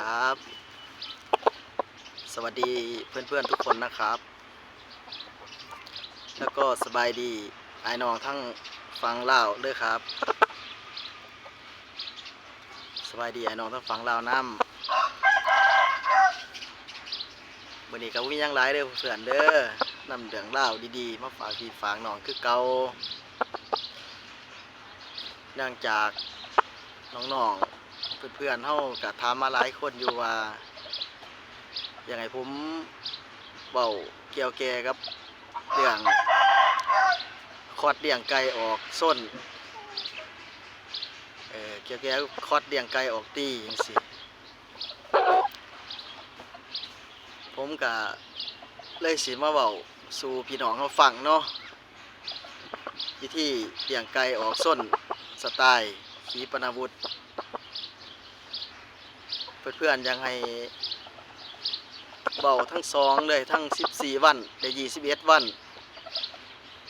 ครับ สวัสดีเพื่อนๆทุกคนนะครับ แล้วก็สบายดีไอ้น้องทั้งฟังเล่าด้วยครับ สบายดีไอ้น้องทั้งฟังเล่าน้ำวันนี้ก็วิ่งยังไรเด้อเพื่อนเด้อนำเดืองเล่าดีๆ มาฝากพี่ฝากน้องคือเก่าเนื่องจากน้องๆ เพื่อนๆเฮาก็ถามมาหลายคนอยู่ว่าอย่างไรผมเบาเกี่ยวแกกับเรื่องคอดเลี้ยงไก่ออกส้นเออเกี่ยวแกคอดเลี้ยงไก่ออกตีจังซี่ผมก็เลยสิมาเบาสู่พี่น้องเขาฟังเนาะวิธีเลี้ยงไก่ออกส้นสไตล์ขีปนาวุธ เพื่อนๆยังให้เบาทั้งสองเลยทั้ง 14 วันได้21 วัน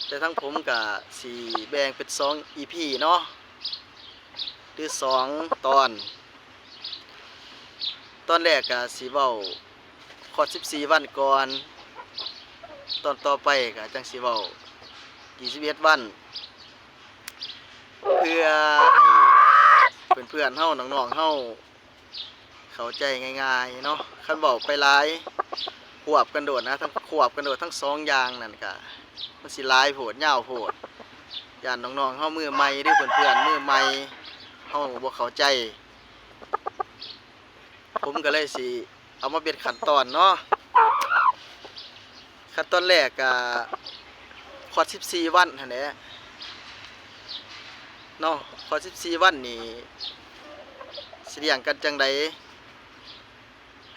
แต่ทั้งผมกับสีแบ่งเป็น2 EP เนาะหรือ 2 ตอน ตอนแรกกับสีเบาขอด14 วันก่อน ตอนต่อไปกับจังสีเบา21 วัน เพื่อให้เพื่อนๆเฮาน้องๆเฮา เข้าใจง่ายๆเนาะคันบอกไปหลายขวบกันโดดนะทั้งขวบกันโดดทั้งสองยางนั่นกะมันสิหลายโผดยาวโผดยานน้องๆเฮามือใหม่ด้อเพื่อนๆมือใหม่เฮาบ่เข้าใจ ผมก็เลยสิเอามาเป็นขั้นตอนเนาะขั้นตอนแรกก็คอร์ส14 วันหั่นแหละเนาะคอร์ส14 วันนี่สิเลี้ยงกันจังได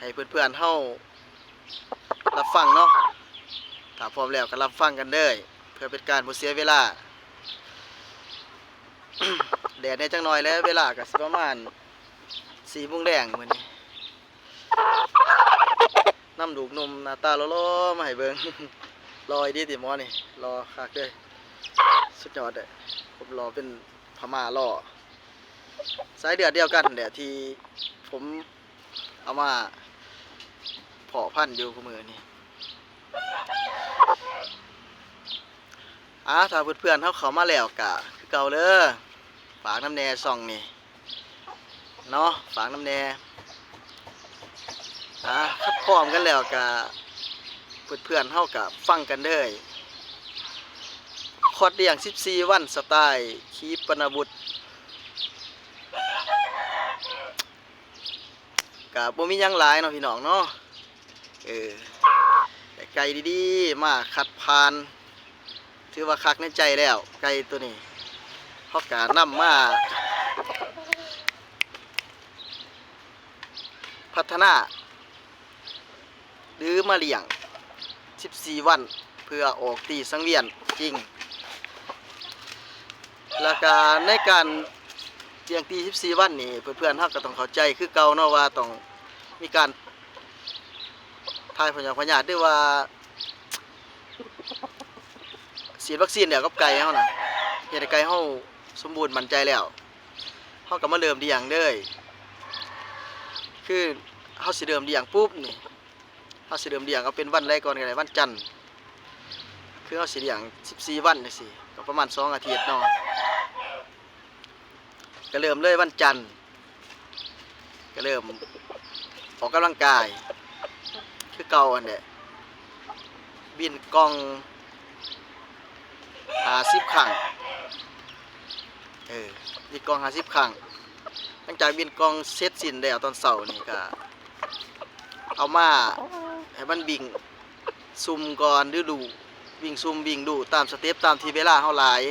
ให้เพื่อนๆเฮารับฟังเนาะถ้าพร้อมแล้วก็รับฟังกันเด้อเพื่อเป็นการบ่เสียเวลา แดดเนี่ยจังหน่อยแล้วเวลาก็สิประมาณ4โมงแดงมื้อนี้น้ำดูกนมหน้าตาล้อๆมาให้เบิ่งรอยดีติหมอนี่รอคักเด้อสุดยอดเด้อผมรอเป็นพม่ารอสายเดือดเดียวกันแหละที่ผมเอามา เพาะพันธุ์อยู่กับมือนี่อะถ้าเพื่อนๆเขาเขามาแล้วกะคือเก่าเลยฝากน้ำแน่ส่องนี่เนาะฝากน้ำแน่อะคัดพร้อมกันแล้วกะเพื่อนๆเขากะฟังกันเด้ยคอดเดียง 14 วันสไตล์คีปนาบุตรกับบ่มียังหลายเนาะพี่น้องเนาะ เออไก่ดีๆ มาขัดพาน ถือว่าคักในใจแล้ว ไก่ตัวนี้เขากะนำมา พัฒนา หรือมาเลี้ยง 14 วัน เพื่อออกตีสังเวียนจริง แล้วก็ในการเลี้ยงตี 14 วันนี่เพื่อนๆเขาก็ต้องเข้าใจคือเก่าเนาะว่าต้องมีการ ทายพยาพยาด้วยว่าฉีดวัคซีนเดี๋ยกับไก่เฮานะเฮ็ดให้ไก่เฮาสมบูรณ์มั่นใจแล้วเฮาก็มาเริ่มเลี้ยงเด้ยคือเฮาสิเริ่มเลี้ยงปุ๊บนี่เฮาสิเริ่มเลี้ยงเอาเป็นวันแรกก่อนก็ได้วันจันทร์คือเฮาสิเลี้ยง14 วันจังซี่ก็ประมาณ 2 อาทิตย์เนาะก็เริ่มเลยวันจันทร์ก็เริ่มออกกำลังกาย คือเก่าอันเนี้ยบินกล้องหาสิบครั้งเออบินกล้องหาสิบครั้งหลังจากบินกล้องเสร็จสิ้นแล้วตอนเสาร์นี่ก็เอามาให้มันบิ่งซุ่มก่อนหรือดูวิ่งซุ่มวิ่งดูตามสเต็ปตามที่เวลาเฮาหลาย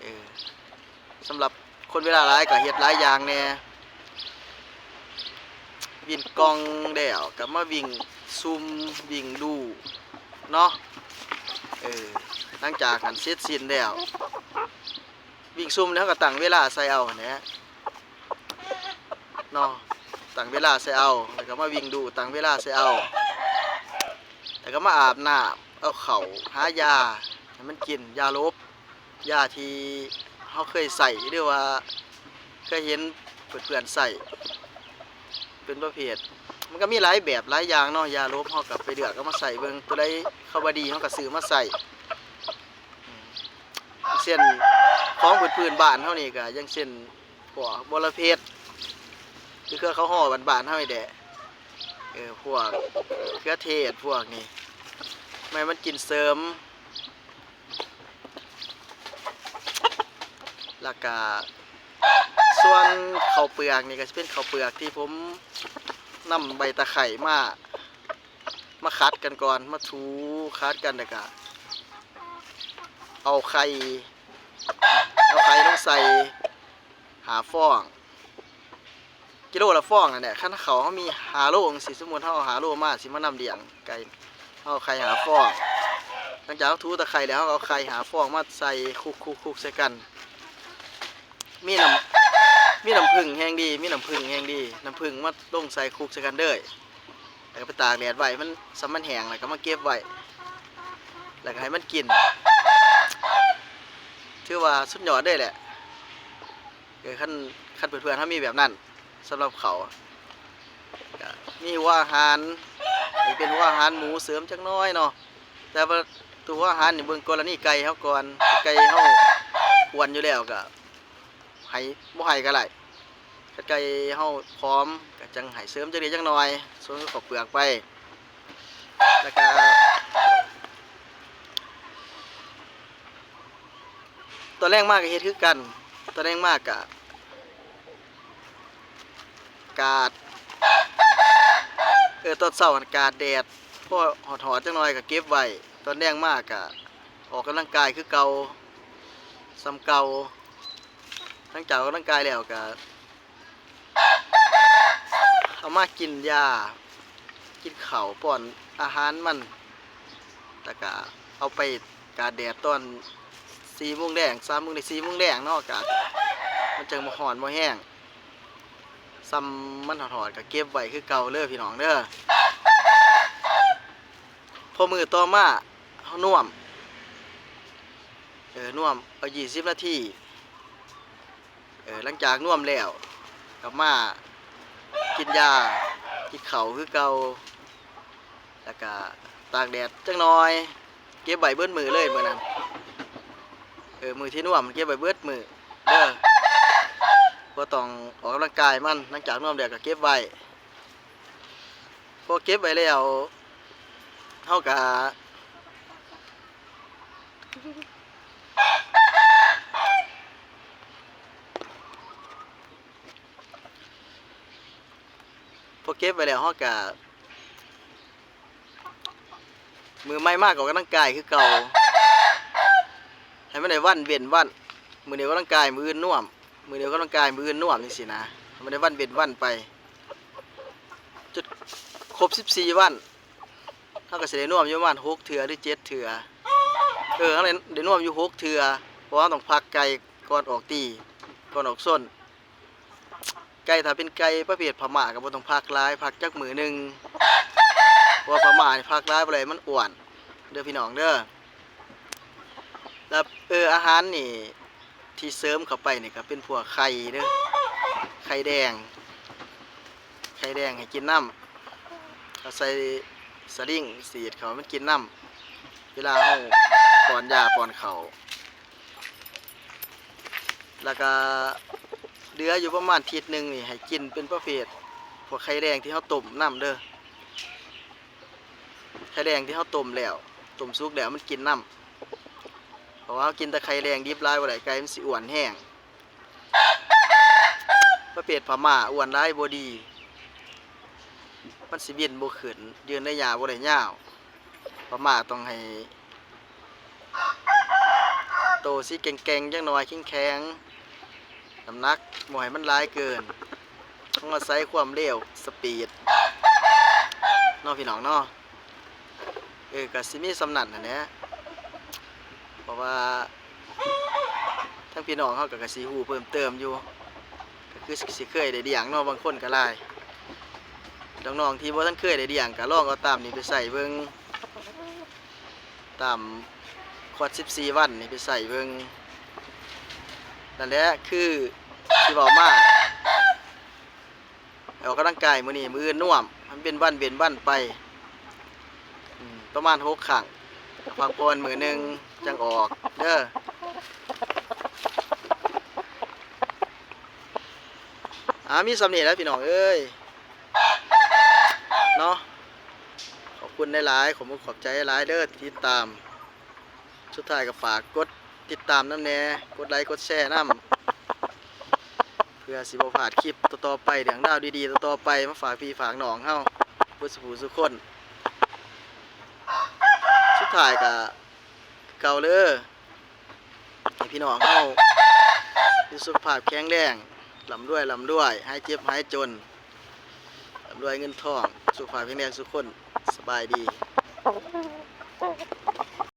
เออสำหรับคนเวลาหลายก็เฮ็ดหลายอย่างแหน่ วิ่งกองแล้วก็มาวิ่งซุ่มวิ่งดูเนาะเออหลังจากหันเสร็จสิ้นแล้ววิ่งซุ่มแล้วก็ตั้งเวลาใส่เอาแหนะเนาะตั้งเวลาใส่เอาแล้วก็มาวิ่งดูตั้งเวลาใส่เอาแล้วก็มาอาบน้ำเอาเข่าหายาให้มันกินยาลบยาที่เขาเคยใส่หรือว่าเคยเห็นเพื่อนๆใส่ เป็นประเภท มันก็มีหลายแบบหลายอย่างเนาะยาลบเฮากับไปเลือกก็มาใส่เบิงตัวใดเข้าบดีเฮาก็ซื้อมาใส่อืมเช่นของพื้นๆบ้านเฮานี่ก็ย่างเช่นพวกบรเพชรคือเครือเขาห่อบ้านๆเฮานี่แหละเออพวกเครือเทศพวกนี้ไม่มันกินเสริมแล้วก็ส่วนข้าวเปลือกนี่ก็สิเป็นข้าวเปลือกที่ผม นำใบตะไคร่มา มาคัดกันก่อน มาถูคัดกันแล้วก็เอาไข่ เอาไข่ลงใส่หาฟอง กิโลละฟองนั่นแหละขั้นเขาเขามีหาโลจังสิสมมุติเขาเอาหาโลมาสิมานำเลี้ยงไก่เขาเอาไข่หาฟอง หลังจากเขาถูตะไคร่แล้วเขาเอาไข่หาฟองมาใส่คุกคุกคุกใส่กัน มีน้ำ มีน้ำผึ้งแห้งดี มีน้ำผึ้งแห้งดี น้ำผึ้งมาลงใส่คุกใส่กันเด้อแล้วก็ไปตากแดดไว้มันสำมันแห้งแล้วก็มาเก็บไว้แล้วก็ให้มันกินถือว่าสุดยอดได้แหละเออขั้นขั้นเพื่อนๆถ้ามีแบบนั้นสำหรับเขามีหัวอาหารนี่เป็นหัวอาหารหมูเสริมจักน้อยเนาะแต่ว่าตัวหัวอาหารนี่เบิ่งกรณีไก่เขาก่อนไก่เขาอ้วนอยู่แล้วก็ ให้บ่ให้ก็ได้ถ้าไก่เขาพร้อมก็จังให้เสริมจักเดียจักหน่อยส่วนก็ขอบเปลือกไปแล้วก็ตัวแรกมากก็เฮ็ดคือกันตัวแรกมากกะกาดเออตอนเช้าน่ะกาดแดดพอหอดหอดๆจังหน่อยก็เก็บไว้ตอนแรกมากกะออกกำลังกายคือเก่าซ้ำเก่า ทั้งเจ้ากออกกำลังกายแล้วก็เอามากินยา กินเข้าป้อนอาหารมันแล้วก็เอาไปกาดแดดตอนสีโมุงแดงสามโมุงแดงสีโมุงแดงเนาะอากาศมันจังมาหอนมาแห้งซ้ำมันหอดๆก็เก็บไว้คือเก่าเด้อพี่น้องเด้อพอมือต่อมาเฮาน่วม เออน่วมเอา20นาที เออหลังจากน่วมแล้วกลับมากินยากินเข้าคือเกาแล้วก็ตากแดดจังหน่อย เก็บใบเบิ้นมือเลยเมื้อนั้นเออมือที่น่วมมันเก็บไว้เบิดมือเด้อบ่ต้องออกกำลังกายมันหลังจากน่วมเดี๋ยวก็เก็บไว้พอเก็บไว้แล้วเฮาก็ พอเก็บไว้แล้วเฮาก็มือไม่มากออกกำลังกายคือเก่าให้มันได้วันเว้นวันมือเดียวก็ร่างกายมืออื่นน่วมมือเดียวก็ร่างกายมืออื่นน่วมนี่สินะมันได้วันเว้นวันไปจุดครบ14วันเท่ากับสิได้น่วมอยู่ประมาณ6เถื่อหรือ7เถื่อเออเฮาได้ได้น่วมอยู่6เถื่อเพราะว่าต้องพักไก่ก่อนออกตีก่อนออกส้น ไก่ถ้าเป็นไก่ประเภทพม่าก็บ่ต้องพักหลายพักจักมือหนึ่งเพราะว่าพม่านี่พักหลายบ่ได้มันอ้วนเด้อพี่น้องเด้อแล้วเอออาหารนี่ที่เสริมเข้าไปนี่ก็เป็นพวกไข่เด้อไข่แดง ไข่แดงให้กินน้ำเอาใส่สลิงสีดเขามันกินน้ำเวลาเฮาป้อนยาป้อนเขาแล้วก็ เหลืออยู่ประมาณอาทิตย์หนึ่งนี่ให้กินเป็นประเภทพวกไข่แดงที่เฮาต้มน้ำเด้อไข่แดงที่เฮาต้มแล้วต้มสุกแล้วมันกินน้ำเพราะว่ากินแต่ไข่แดงดิบลายบ่ได้ไก่มันสิอ้วนแห้งประเภทพม่าอ้วนร้ายบดี มันสิเวียนบ่ขึ้นยืนได้ยาบ่ได้ยาวพม่าต้องให้โตสิแกงๆจังน่อยแข็งๆ น้ำหนักบ่ให้มันร้ายเกิน ต้องอาศัยความเร็วสปีดนาะพี่น้องนาะเออก็สิมีสำนันนั่นแหละเพราะว่าทั้งพี่น้องเขากับกสีหูเพิ่มเติมอยู่ก็คือสิเคยได้เดียงนาะบางคนก็ไล่น้องๆที่บ่ท่านเคยได้เดียงก็ลองเอาตามนี้ไปใส่เบิ่งตามคอร์ด14 วันนี่ไปใส่เบิ่ง นั่นแหละคือที่บอกมาเอออกกำลังกายมื้อนี้มื้อน่วม มันเป็นวันเวียนวันไปอืมประมาณหกครั้งพักผ่อนมือหนึ่งจังออก เด้ออามีสำเนียแล้วพี่น้องเอ้ย เนาะขอบคุณหลายๆขอบคุณขอบใจหลายเด้อที่ตาม สุดท้ายก็ฝากกด ติดตามน้ำแน่กดไลค์กดแชร์น้ำเพื่อสิบพลาดคลิปต่อๆไปเรื่องราวดีๆต่อๆไปมาฝากพี่ฝากน้องเฮาเพื่อสุขสุขคนสุดท้ายก็เกาเลยให้พี่น้องเฮามีสุขภาพแข็งแรงลำด้วยลำด้วยหายเจ็บหายจนลำด้วยเงินทอง สุขภาพแข็งแรงสุขคนสบายดี